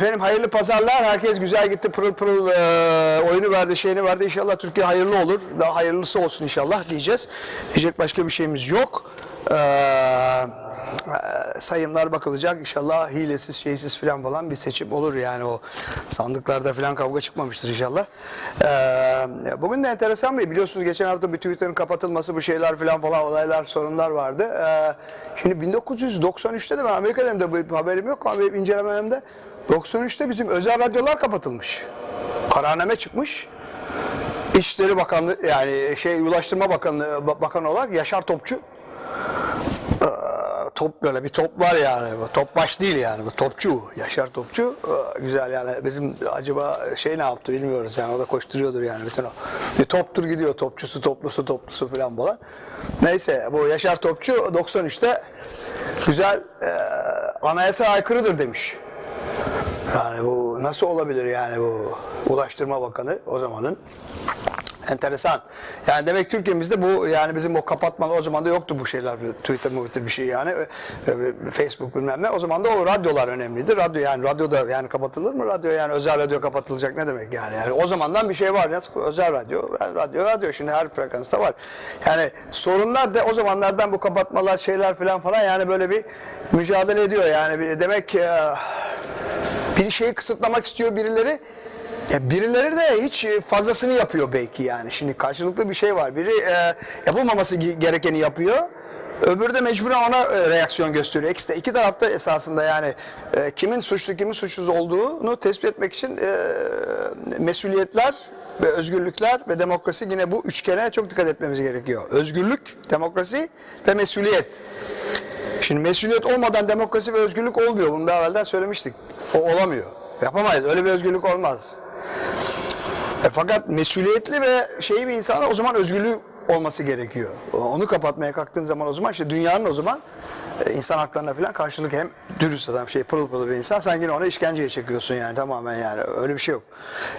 Efendim hayırlı pazarlar. Herkes güzel gitti. Pırıl pırıl e, oyunu verdi, şeyini verdi. İnşallah Türkiye hayırlı olur. Daha hayırlısı olsun inşallah diyeceğiz. Diyecek başka bir şeyimiz yok. Ee, sayımlar bakılacak. İnşallah hilesiz, şeysiz falan falan bir seçim olur yani o sandıklarda falan kavga çıkmamıştır inşallah. Ee, bugün de enteresan bir biliyorsunuz geçen hafta bir Twitter'ın kapatılması bu şeyler falan falan olaylar sorunlar vardı. Ee, şimdi 1993'te de ben Amerika'dayım da haberim yok ama incelememde 93'te bizim özel radyolar kapatılmış. Kararname çıkmış. İçişleri Bakanlığı yani şey Ulaştırma Bakanlığı Bakanı olarak Yaşar Topçu Ee, top böyle bir top var yani. Top baş değil yani. Bu topçu. Yaşar Topçu. Ee, Güzel yani. Bizim acaba şey ne yaptı bilmiyoruz yani. O da koşturuyordur yani bütün o. Bir toptur gidiyor. Topçusu, toplusu, toplusu falan falan. Neyse bu Yaşar Topçu 93'te güzel e, anayasaya aykırıdır demiş. Nasıl olabilir yani bu Ulaştırma Bakanı o zamanın enteresan. Yani demek Türkiye'mizde bu yani bizim o kapatmalı o zaman da yoktu bu şeyler Twitter Twitter bir şey yani Facebook bilmem ne. O zaman da o radyolar önemliydi. Radyo yani radyo da yani kapatılır mı? Radyo yani özel radyo kapatılacak ne demek yani? yani o zamandan bir şey var ya özel radyo. Radyo radyo şimdi her frekansta var. Yani sorunlar da o zamanlardan bu kapatmalar şeyler falan falan yani böyle bir mücadele ediyor yani demek ki e, bir şeyi kısıtlamak istiyor birileri. Ya birileri de hiç fazlasını yapıyor belki yani. Şimdi karşılıklı bir şey var. Biri e, yapılmaması ge- gerekeni yapıyor. Öbürü de mecburen ona e, reaksiyon gösteriyor. İkisi de iki tarafta esasında yani e, kimin suçlu kimin suçsuz olduğunu tespit etmek için e, mesuliyetler ve özgürlükler ve demokrasi yine bu üçgene çok dikkat etmemiz gerekiyor. Özgürlük, demokrasi ve mesuliyet. Şimdi mesuliyet olmadan demokrasi ve özgürlük olmuyor. Bunu daha evvelden söylemiştik. O olamıyor. Yapamayız. Öyle bir özgürlük olmaz. E fakat mesuliyetli ve şey bir insana o zaman özgürlüğü olması gerekiyor. Onu kapatmaya kalktığın zaman o zaman işte dünyanın o zaman e, insan haklarına falan karşılık hem dürüst adam şey pırıl pırıl bir insan sen yine ona işkenceye çekiyorsun yani tamamen yani öyle bir şey yok.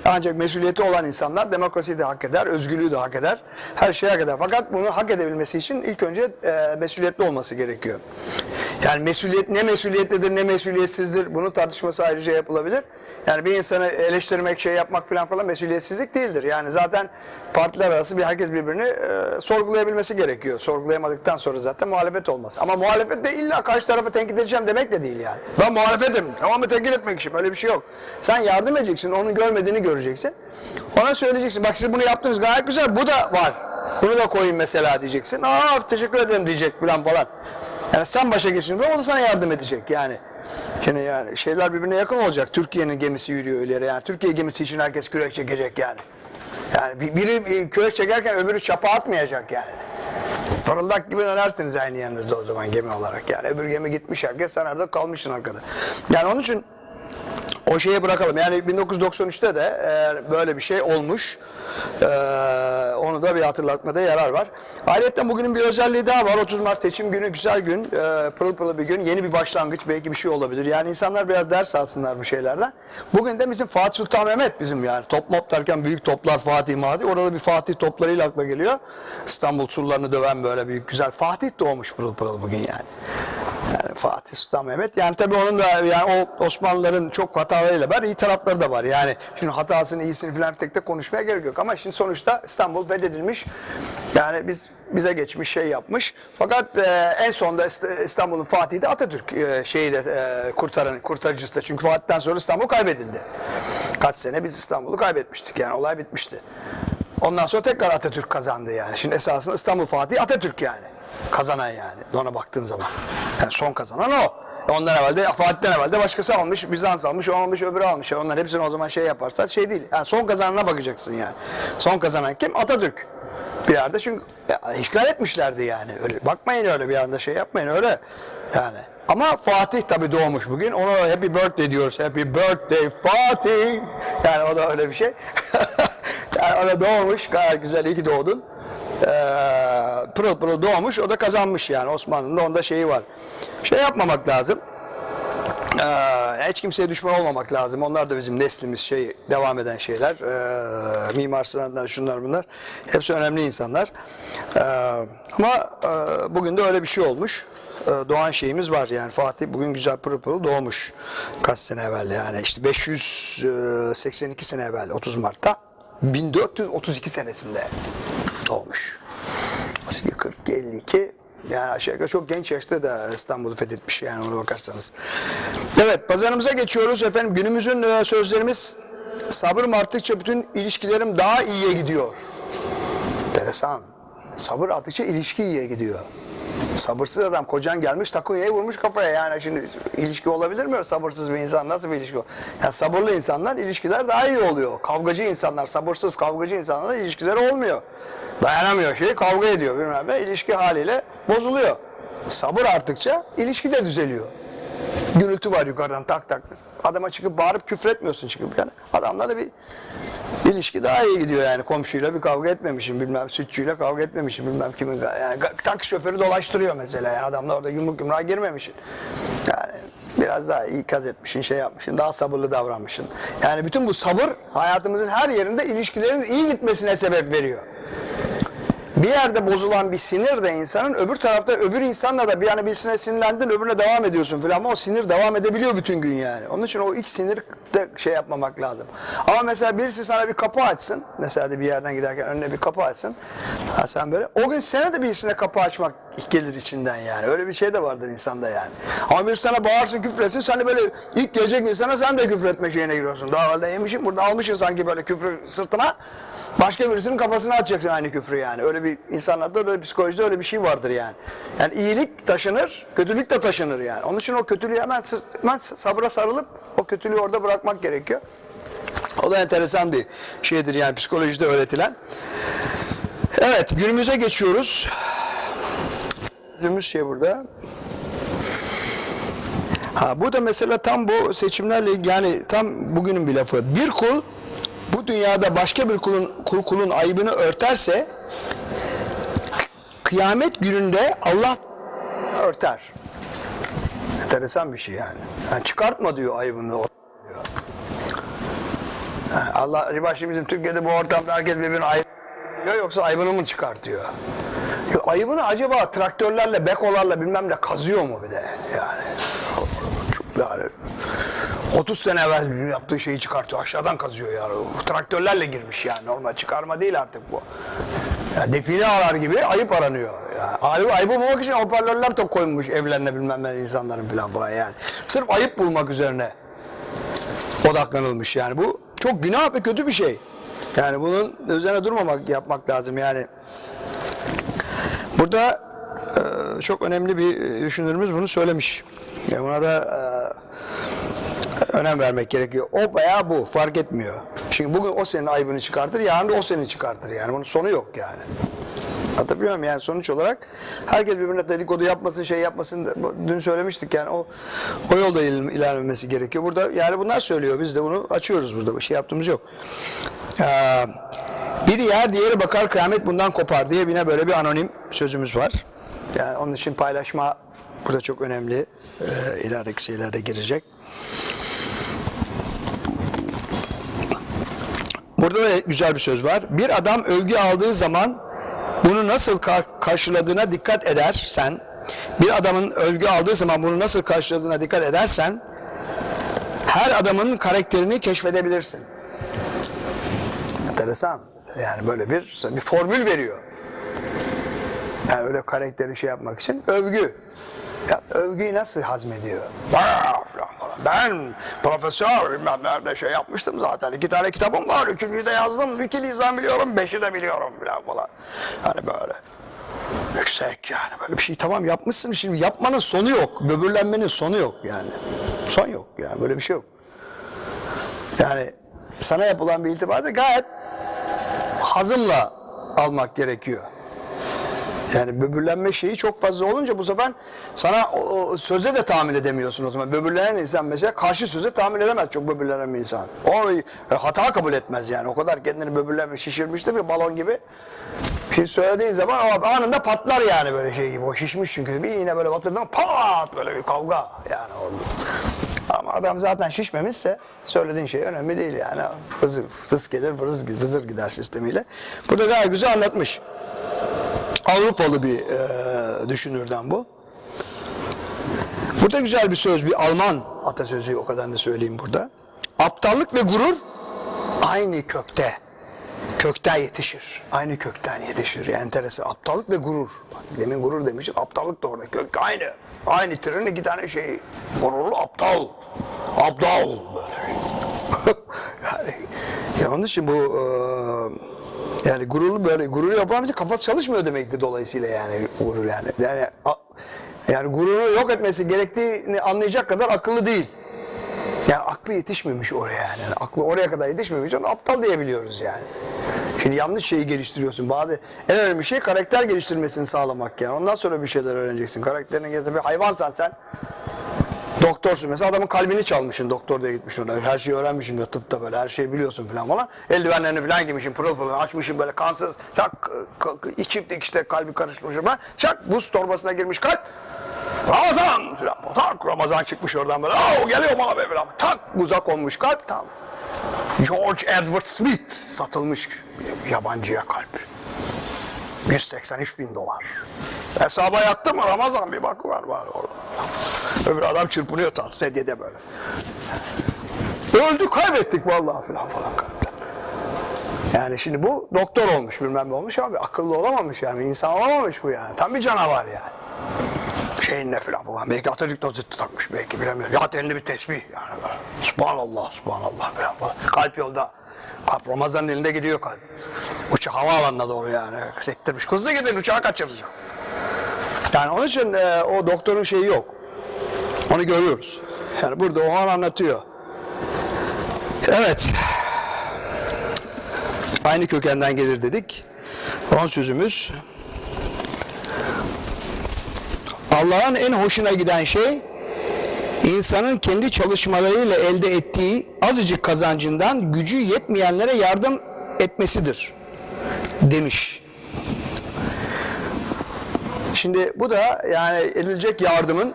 Ancak mesuliyeti olan insanlar demokrasiyi de hak eder, özgürlüğü de hak eder, her şeyi hak eder. Fakat bunu hak edebilmesi için ilk önce e, mesuliyetli olması gerekiyor. Yani mesuliyet ne mesuliyetlidir ne mesuliyetsizdir bunun tartışması ayrıca yapılabilir. Yani bir insanı eleştirmek, şey yapmak falan falan mesuliyetsizlik değildir. Yani zaten partiler arası bir herkes birbirini e, sorgulayabilmesi gerekiyor. Sorgulayamadıktan sonra zaten muhalefet olmaz. Ama muhalefet de illa karşı tarafı tenkit edeceğim demek de değil yani. Ben muhalefetim, mı tenkit etmek için öyle bir şey yok. Sen yardım edeceksin, onun görmediğini göreceksin. Ona söyleyeceksin, bak siz bunu yaptınız gayet güzel, bu da var. Bunu da koyun mesela diyeceksin. Aa teşekkür ederim diyecek falan falan. Yani sen başa geçince o da sana yardım edecek yani. Şimdi yani şeyler birbirine yakın olacak. Türkiye'nin gemisi yürüyor ileri yani. Türkiye gemisi için herkes kürek çekecek yani. Yani bir- biri e, kürek çekerken öbürü çapa atmayacak yani. Fırıldak gibi dönersiniz aynı yanınızda o zaman gemi olarak yani. Öbür gemi gitmiş herkes sen orada kalmışsın arkada. Yani onun için o şeye bırakalım. Yani 1993'te de böyle bir şey olmuş, eee, onu da bir hatırlatmada yarar var. Ayrıca bugünün bir özelliği daha var. 30 Mart seçim günü, güzel gün, eee, pırıl pırıl bir gün, yeni bir başlangıç, belki bir şey olabilir. Yani insanlar biraz ders alsınlar bu şeylerden. Bugün de bizim Fatih Sultan Mehmet bizim yani. Top mop derken büyük toplar Fatih Madi. Orada bir Fatih toplarıyla akla geliyor. İstanbul surlarını döven böyle büyük güzel. Fatih doğmuş pırıl pırıl bugün yani. Fatih Sultan Mehmet. Yani tabii onun da yani o Osmanlıların çok hatalarıyla var. iyi tarafları da var. Yani şimdi hatasını iyisini falan tek tek konuşmaya gerek yok. Ama şimdi sonuçta İstanbul fethedilmiş. Yani biz bize geçmiş şey yapmış. Fakat e, en sonda İst- İstanbul'un Fatih'i de Atatürk e, şeyi de e, kurtaran kurtarıcısı da. Çünkü Fatih'ten sonra İstanbul kaybedildi. Kaç sene biz İstanbul'u kaybetmiştik. Yani olay bitmişti. Ondan sonra tekrar Atatürk kazandı yani. Şimdi esasında İstanbul Fatih Atatürk yani. Kazanan yani. Ona baktığın zaman. Son kazanan o. Ondan evvel de Fatih'ten evvel de başkası almış, Bizans almış, o almış, öbürü almış. Onlar hepsini o zaman şey yaparsa şey değil. Yani son kazanana bakacaksın yani. Son kazanan kim? Atatürk. Bir yerde çünkü ya, işgal etmişlerdi yani. Öyle bakmayın öyle bir anda şey yapmayın öyle. Yani. Ama Fatih tabi doğmuş bugün. Ona happy birthday diyoruz. Happy birthday Fatih. Yani o da öyle bir şey. yani o da doğmuş. Gayet güzel. iyi ki doğdun. Ee, pırıl pırıl doğmuş. O da kazanmış yani. Osmanlı'nın da onda şeyi var. Şey yapmamak lazım. Ee, hiç kimseye düşman olmamak lazım. Onlar da bizim neslimiz şey devam eden şeyler. Ee, Mimar Sinan'dan şunlar bunlar. Hepsi önemli insanlar. Ee, ama e, bugün de öyle bir şey olmuş. e, doğan şeyimiz var. Yani Fatih bugün güzel pırıl pırıl doğmuş. Kaç sene evvel yani işte 582 sene evvel 30 Mart'ta 1432 senesinde doğmuş. 40, 52 yani aşağı yukarı çok genç yaşta da İstanbul'u fethetmiş yani ona bakarsanız. Evet pazarımıza geçiyoruz efendim. Günümüzün e, sözlerimiz sabırım arttıkça bütün ilişkilerim daha iyiye gidiyor. Enteresan. Sabır arttıkça ilişki iyiye gidiyor. Sabırsız adam kocan gelmiş takunyayı vurmuş kafaya yani şimdi ilişki olabilir mi sabırsız bir insan nasıl bir ilişki? Yani sabırlı insanlar ilişkiler daha iyi oluyor. Kavgacı insanlar sabırsız kavgacı insanlarla ilişkileri olmuyor. Dayanamıyor şey kavga ediyor bilmem ne ilişki haliyle bozuluyor. Sabır arttıkça ilişki de düzeliyor. Gürültü var yukarıdan tak tak. Adama çıkıp bağırıp küfretmiyorsun çıkıp yani. Adamla da bir ilişki daha iyi gidiyor yani komşuyla bir kavga etmemişim bilmem sütçüyle kavga etmemişim bilmem kimin yani taksi şoförü dolaştırıyor mesela yani adamla orada yumruk yumruğa girmemişsin. Yani biraz daha ikaz etmişsin şey yapmışsın daha sabırlı davranmışsın. Yani bütün bu sabır hayatımızın her yerinde ilişkilerin iyi gitmesine sebep veriyor bir yerde bozulan bir sinir de insanın öbür tarafta öbür insanla da bir yani birisine sinirlendin öbürüne devam ediyorsun filan ama o sinir devam edebiliyor bütün gün yani. Onun için o ilk sinir de şey yapmamak lazım. Ama mesela birisi sana bir kapı açsın. Mesela de bir yerden giderken önüne bir kapı açsın. Ha sen böyle o gün sana da birisine kapı açmak gelir içinden yani. Öyle bir şey de vardır insanda yani. Ama birisi sana bağırsın küfretsin sen de böyle ilk gelecek insana sen de küfretme şeyine giriyorsun. Daha evvel yemişsin burada almışsın sanki böyle küfrü sırtına. Başka birisinin kafasına atacaksın aynı küfrü yani. Öyle bir insanlarda öyle psikolojide öyle bir şey vardır yani. Yani iyilik taşınır, kötülük de taşınır yani. Onun için o kötülüğü hemen, hemen sabıra sarılıp o kötülüğü orada bırakmak gerekiyor. O da enteresan bir şeydir yani psikolojide öğretilen. Evet günümüze geçiyoruz. Günümüz şey burada. Ha bu da mesela tam bu seçimlerle yani tam bugünün bir lafı. Bir kul dünyada başka bir kulun kul- kulun ayıbını örterse kıyamet gününde Allah örter. Enteresan bir şey yani. yani çıkartma diyor ayıbını or- diyor. Allah şimdi bizim Türkiye'de bu ortamda herkes birbirine ayıp diyor yoksa ayıbını mı çıkartıyor? Ayıbını acaba traktörlerle, bekolarla bilmem ne kazıyor mu bir de yani? Çok yani 30 sene evvel yaptığı şeyi çıkartıyor. Aşağıdan kazıyor yani. Traktörlerle girmiş yani. Normal çıkarma değil artık bu. Ya define arar gibi ayıp aranıyor. Ya, ayıp, ayıbı bulmak için hoparlörler de koymuş evlerine bilmem ne insanların falan falan yani. Sırf ayıp bulmak üzerine odaklanılmış yani. Bu çok günah ve kötü bir şey. Yani bunun üzerine durmamak yapmak lazım yani. Burada e, çok önemli bir düşünürümüz bunu söylemiş. Yani buna da e, önem vermek gerekiyor. O veya bu fark etmiyor. Şimdi bugün o senin ayıbını çıkartır, yarın da o seni çıkartır yani. Bunun sonu yok yani. Hatırlıyor muyum? Yani sonuç olarak herkes birbirine dedikodu yapmasın, şey yapmasın. Dün söylemiştik yani o o yolda il- ilerlemesi gerekiyor. Burada yani bunlar söylüyor. Biz de bunu açıyoruz burada. Bir şey yaptığımız yok. Ee, biri yer diğeri bakar kıyamet bundan kopar diye yine böyle bir anonim sözümüz var. Yani onun için paylaşma burada çok önemli. Ee, ilerideki şeylerde girecek. Burada da güzel bir söz var. Bir adam övgü aldığı zaman bunu nasıl ka- karşıladığına dikkat edersen, bir adamın övgü aldığı zaman bunu nasıl karşıladığına dikkat edersen, her adamın karakterini keşfedebilirsin. Enteresan. Yani böyle bir bir formül veriyor. Yani öyle karakteri şey yapmak için övgü. Ya övgüyü nasıl hazmediyor? Falan. Ben profesör bilmem nerede şey yapmıştım zaten. İki tane kitabım var. Üçüncüyü de yazdım. İki lisan biliyorum. Beşi de biliyorum falan falan. Hani böyle. Yüksek yani böyle bir şey tamam yapmışsın şimdi yapmanın sonu yok. Böbürlenmenin sonu yok yani. Son yok yani böyle bir şey yok. Yani sana yapılan bir iltifatı gayet hazımla almak gerekiyor. Yani böbürlenme şeyi çok fazla olunca bu sefer sana o, o söze de tahammül edemiyorsun o zaman. Böbürlenen insan mesela karşı söze tahammül edemez çok böbürlenen bir insan. O e, hata kabul etmez yani. O kadar kendini böbürlenmiş, şişirmiştir ki balon gibi. Şey söylediğin zaman anında patlar yani böyle şey gibi. O şişmiş çünkü. Bir iğne böyle batırdın pat böyle bir kavga yani oldu. Ama adam zaten şişmemişse söylediğin şey önemli değil yani. Vızır, fıs gelir, vızır, vızır gider sistemiyle. Burada gayet güzel anlatmış. Avrupalı bir e, düşünürden bu. Burada güzel bir söz, bir Alman atasözü o kadar da söyleyeyim burada. Aptallık ve gurur aynı kökte, kökten yetişir. Aynı kökten yetişir. Yani enteresan. Aptallık ve gurur. Bak, demin gurur demişim, aptallık da orada. Kök aynı. Aynı trenin iki tane şey. Gururlu aptal. Aptal. yani, ya onun için bu eee, yani gururlu böyle gurur bir kafası çalışmıyor demekti dolayısıyla yani gurur yani. Yani yani gururu yok etmesi gerektiğini anlayacak kadar akıllı değil. Yani aklı yetişmemiş oraya yani. Yani aklı oraya kadar yetişmemiş. Onu aptal diyebiliyoruz yani. Şimdi yanlış şeyi geliştiriyorsun. Bazı en önemli şey karakter geliştirmesini sağlamak yani. Ondan sonra bir şeyler öğreneceksin. Karakterini geliştir. Bir hayvansan sen doktorsun. Mesela adamın kalbini çalmışsın. Doktor diye gitmişsin ona. Her şeyi öğrenmişsin ya tıpta böyle. Her şeyi biliyorsun falan falan. Eldivenlerini falan giymişsin. Pırıl pırıl açmışsın böyle kansız. Çak k- k- içip işte kalbi karışmış falan. Çak buz torbasına girmiş kalp. Ramazan falan. Tak Ramazan çıkmış oradan böyle. Oo geliyorum abi falan. Tak buza konmuş kalp. Tamam. George Edward Smith satılmış yabancıya kalp. 183 bin dolar. Hesaba yattı mı Ramazan bir bak var var orada. Öbür adam çırpınıyor tam sedyede böyle. Öldük kaybettik vallahi filan falan. Yani şimdi bu doktor olmuş bilmem ne olmuş abi akıllı olamamış yani insan olamamış bu yani. Tam bir canavar yani. Şeyin ne filan falan. Belki Atatürk zıttı takmış belki bilemiyorum. Ya elinde bir tesbih yani. Subhanallah, subhanallah filan falan. Kalp yolda. Kalp Ramazan'ın elinde gidiyor kalp. Uçak havaalanına doğru yani. Sektirmiş. Hızlı gidin uçağı kaçıracak. Yani onun için e, o doktorun şeyi yok. Onu görüyoruz. Yani burada o an anlatıyor. Evet. Aynı kökenden gelir dedik. Son sözümüz. Allah'ın en hoşuna giden şey insanın kendi çalışmalarıyla elde ettiği azıcık kazancından gücü yetmeyenlere yardım etmesidir demiş. Şimdi bu da yani edilecek yardımın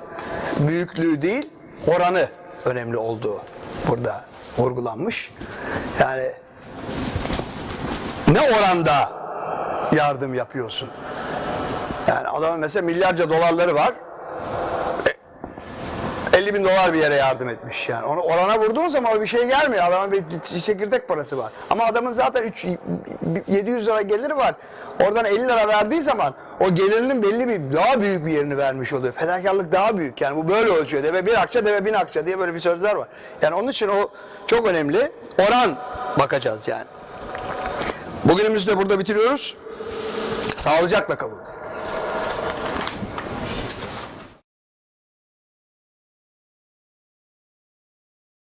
büyüklüğü değil, oranı önemli olduğu burada vurgulanmış. Yani ne oranda yardım yapıyorsun? Yani adamın mesela milyarca dolarları var. E, 50 bin dolar bir yere yardım etmiş yani. Onu orana vurduğun zaman o bir şey gelmiyor. Adamın bir çekirdek parası var. Ama adamın zaten 3, 700 lira geliri var. Oradan 50 lira verdiği zaman o gelirinin belli bir daha büyük bir yerini vermiş oluyor. Fedakarlık daha büyük. Yani bu böyle ölçüyor. Deve bir akça, deve bin akça diye böyle bir sözler var. Yani onun için o çok önemli. Oran bakacağız yani. Bugünümüzü de burada bitiriyoruz. Sağlıcakla kalın.